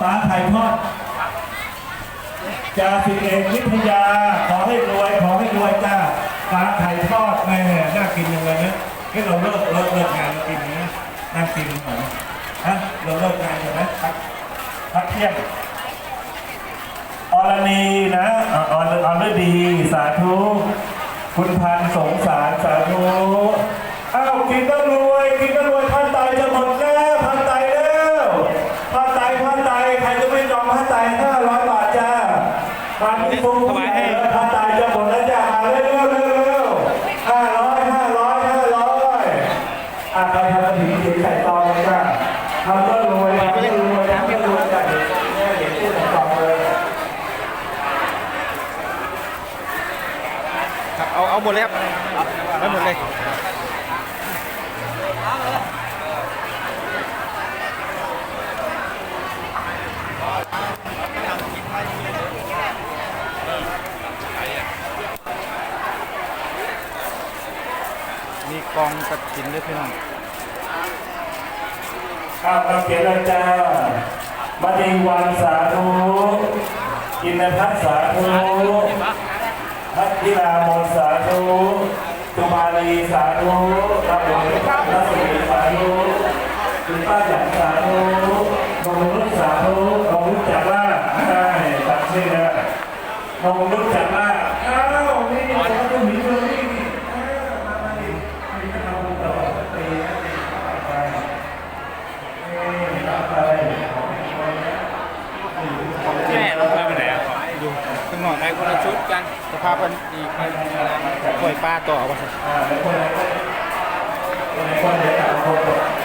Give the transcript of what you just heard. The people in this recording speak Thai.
ปลาไข่ทอดจ่าสิบเอกวิทยา ขอให้รวย ขอให้รวยจ้าปลาไข่ทอดแม่น่ากินยังไงนะให้เราเลิกเลิกเลิกงานกินนี้นะน่ากินเหรอฮะเราเลิกงานใช่ไหมพักพักเที่ยงอรณีนะออรอรดีสาธุ คุณพันธ์สงสารสาธุอ้าวกินก็รวยกินก็รวยพันไตจะหมดแล้วพันไตแล้วพันไตพันไตใครจะไม่จองพันไตห้าร้อยบาทจ้า มาที่ฟุ้งพันไตจะหมดแล้วจ้ามาเร็วเร็วเร็วเร็วห้าร้อยห้าร้อยห้าร้อยอะใครทำกระถิ่เสียไข่ตองจ้าทำก็รวยทำก็รวยทำก็รวยจ้ะเนี่ยเดี๋ยวตู้ใส่ตองเลยครับเอาเอาหมดเลยครับเอาหมดเลย มีกองกระถินด้วยพี่น้องข้าวเราเขียนเลยจ้ามณีวันสาธุกินพัฒสาธุพัทธิรามนสาธุจุมาลีสาธุรับหลวงรัศมีสาธุคุณป้าหยันสาธุนงนุชสาธุนงนุชจากล่าใช่ตัดชื่อนะนงนุชจากล่าอ้าวนี่เขาจะมีเลยนี่อ้าวมามาดิมีกระทำต่อตีนะตีเข้าไป แม่เราไปไหนอะอยู่ขึ้ น่อยไปคนละชุดกันสภาพกันอีกปล่อยปลาต่อวะอ่าแล้วคนคนเดี๋ยวต่ละคนบอกประชาชนว่าขอให้เป็นคน